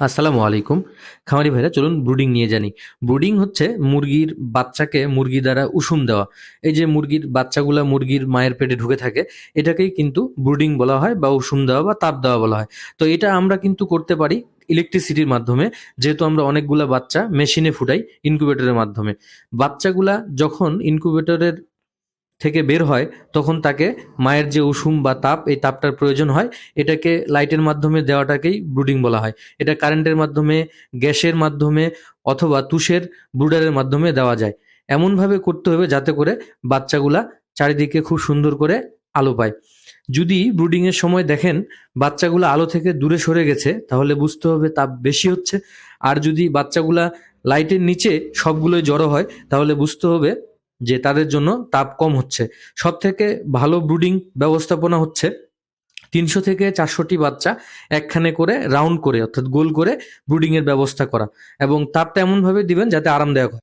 আসসালামু আলাইকুম। খামারি ভাইরা, চলুন ব্রুডিং নিয়ে জানি। ব্রুডিং হচ্ছে মুরগির বাচ্চাকে মুরগি দ্বারা উষুম দেওয়া। এই যে মুরগির বাচ্চাগুলা মুরগির মায়ের পেটে ঢুকে থাকে, এটাকেই কিন্তু ব্রুডিং বলা হয় বা উষুম দেওয়া বা তাপ দেওয়া বলা হয়। তো এটা আমরা কিন্তু করতে পারি ইলেকট্রিসিটির মাধ্যমে, যেহেতু আমরা অনেকগুলা বাচ্চা মেশিনে ফুটাই ইনকিউবেটরের মাধ্যমে। বাচ্চাগুলা যখন ইনকিউবেটরের থেকে বের হয়, তখন তাকে মায়ের যে উষুম বা তাপ, এই তাপটার প্রয়োজন হয়। এটাকে লাইটের মাধ্যমে দেওয়াটাকেই ব্রুডিং বলা হয়। এটা কারেন্টের মাধ্যমে, গ্যাসের মাধ্যমে অথবা তুষের ব্রুডারের মাধ্যমে দেওয়া যায়। এমনভাবে করতে হবে যাতে করে বাচ্চাগুলা চারিদিকে খুব সুন্দর করে আলো পায়। যদি ব্রুডিংয়ের সময় দেখেন বাচ্চাগুলো আলো থেকে দূরে সরে গেছে, তাহলে বুঝতে হবে তাপ বেশি হচ্ছে। আর যদি বাচ্চাগুলা লাইটের নিচে সবগুলোই জড়ো হয়, তাহলে বুঝতে হবে যে তাদের জন্য তাপ কম হচ্ছে। সব থেকে ভালো ব্রুডিং ব্যবস্থাপনা হচ্ছে তিনশো থেকে চারশোটি বাচ্চা একখানে করে রাউন্ড করে, অর্থাৎ গোল করে ব্রুডিং এর ব্যবস্থা করা। এবং তাপটা এমনভাবে দিবেন যাতে আরামদায়ক হয়।